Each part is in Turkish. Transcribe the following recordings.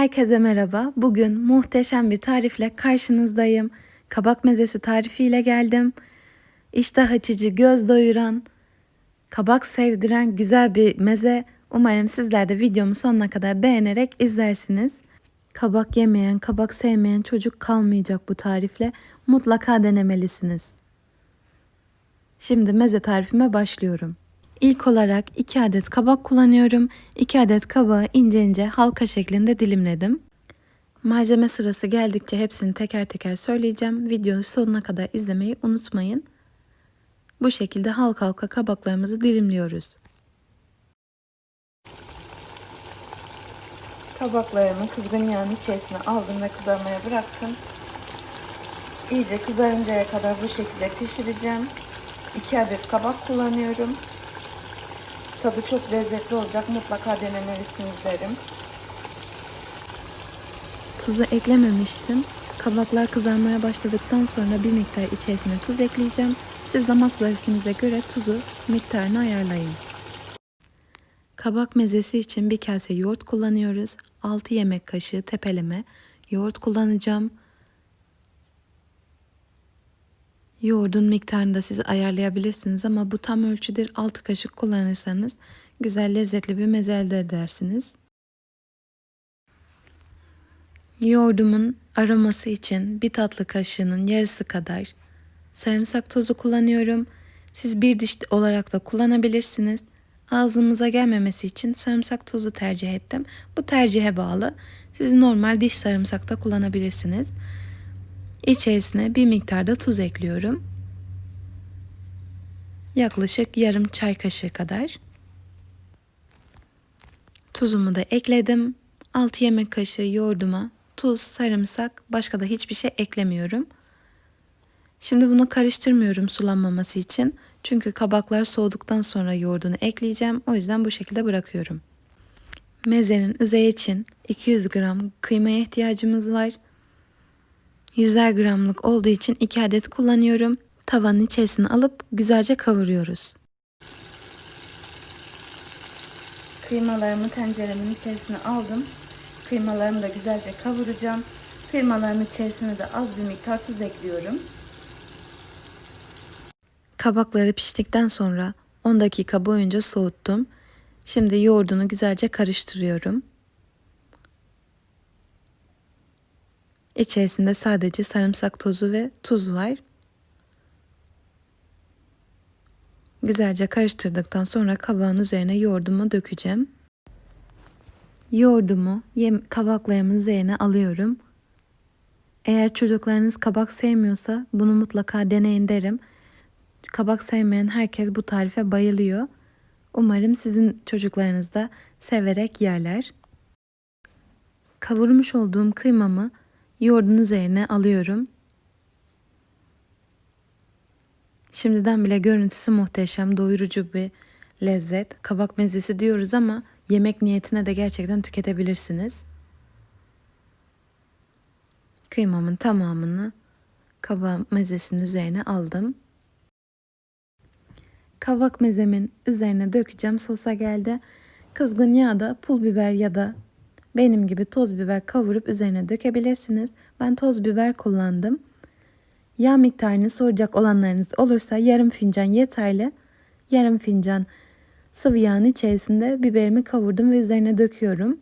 Herkese merhaba. Bugün muhteşem bir tarifle karşınızdayım. Kabak mezesi tarifiyle geldim. İştah açıcı, göz doyuran, kabak sevdiren güzel bir meze. Umarım sizler de videomu sonuna kadar beğenerek izlersiniz. Kabak yemeyen, kabak sevmeyen çocuk kalmayacak bu tarifle. Mutlaka denemelisiniz. Şimdi meze tarifime başlıyorum. İlk olarak 2 adet kabak kullanıyorum. 2 adet kabağı ince ince halka şeklinde dilimledim. Malzeme sırası geldikçe hepsini teker teker söyleyeceğim. Videoyu sonuna kadar izlemeyi unutmayın. Bu şekilde halka halka kabaklarımızı dilimliyoruz. Kabaklarımı kızgın yağın içerisine aldım ve kızarmaya bıraktım. İyice kızarıncaya kadar bu şekilde pişireceğim. 2 adet kabak kullanıyorum. Tadı çok lezzetli olacak. Mutlaka denemelisiniz derim. Tuzu eklememiştim. Kabaklar kızarmaya başladıktan sonra bir miktar içerisine tuz ekleyeceğim. Siz damak zevkinize göre tuzu miktarını ayarlayın. Kabak mezesi için bir kase yoğurt kullanıyoruz. 6 yemek kaşığı tepeleme yoğurt kullanacağım. Yoğurdun miktarını da siz ayarlayabilirsiniz ama bu tam ölçüdür. 6 kaşık kullanırsanız güzel lezzetli bir meze elde edersiniz. Yoğurdumun aroması için bir tatlı kaşığının yarısı kadar sarımsak tozu kullanıyorum. Siz bir diş olarak da kullanabilirsiniz. Ağzımıza gelmemesi için sarımsak tozu tercih ettim. Bu tercihe bağlı. Siz normal diş sarımsak da kullanabilirsiniz. İçerisine bir miktarda tuz ekliyorum. Yaklaşık yarım çay kaşığı kadar. Tuzumu da ekledim. 6 yemek kaşığı yoğurduma tuz, sarımsak, başka da hiçbir şey eklemiyorum. Şimdi bunu karıştırmıyorum sulanmaması için. Çünkü kabaklar soğuduktan sonra yoğurdunu ekleyeceğim. O yüzden bu şekilde bırakıyorum. Mezenin üzeri için 200 gram kıymaya ihtiyacımız var. 100'er gramlık olduğu için 2 adet kullanıyorum. Tavanın içerisine alıp güzelce kavuruyoruz. Kıymalarımı tenceremin içerisine aldım. Kıymalarımı da güzelce kavuracağım. Kıymaların içerisine de az bir miktar tuz ekliyorum. Kabakları piştikten sonra 10 dakika boyunca soğuttum. Şimdi yoğurdunu güzelce karıştırıyorum. İçerisinde sadece sarımsak tozu ve tuz var. Güzelce karıştırdıktan sonra kabağın üzerine yoğurdumu dökeceğim. Yoğurdumu yem kabaklarımın üzerine alıyorum. Eğer çocuklarınız kabak sevmiyorsa bunu mutlaka deneyin derim. Kabak sevmeyen herkes bu tarife bayılıyor. Umarım sizin çocuklarınız da severek yerler. Kavurmuş olduğum kıymamı yoğurdun üzerine alıyorum. Şimdiden bile görüntüsü muhteşem, doyurucu bir lezzet. Kabak mezesi diyoruz ama yemek niyetine de gerçekten tüketebilirsiniz. Kıymamın tamamını kabak mezesinin üzerine aldım. Kabak mezemin üzerine dökeceğim. Sosa geldi. Kızgın yağda pul biber ya da benim gibi toz biber kavurup üzerine dökebilirsiniz. Ben toz biber kullandım. Yağ miktarını soracak olanlarınız olursa yarım fincan yeterli. Yarım fincan sıvı yağın içerisinde biberimi kavurdum ve üzerine döküyorum.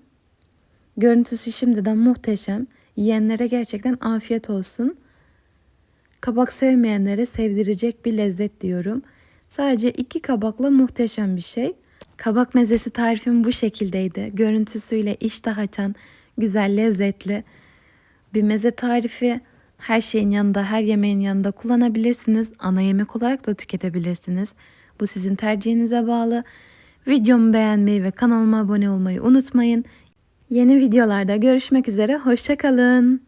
Görüntüsü şimdiden muhteşem. Yiyenlere gerçekten afiyet olsun. Kabak sevmeyenlere sevdirecek bir lezzet diyorum. Sadece iki kabakla muhteşem bir şey. Kabak mezesi tarifim bu şekildeydi. Görüntüsüyle iştah açan, güzel, lezzetli bir meze tarifi. Her şeyin yanında, her yemeğin yanında kullanabilirsiniz. Ana yemek olarak da tüketebilirsiniz. Bu sizin tercihinize bağlı. Videomu beğenmeyi ve kanalıma abone olmayı unutmayın. Yeni videolarda görüşmek üzere. Hoşçakalın.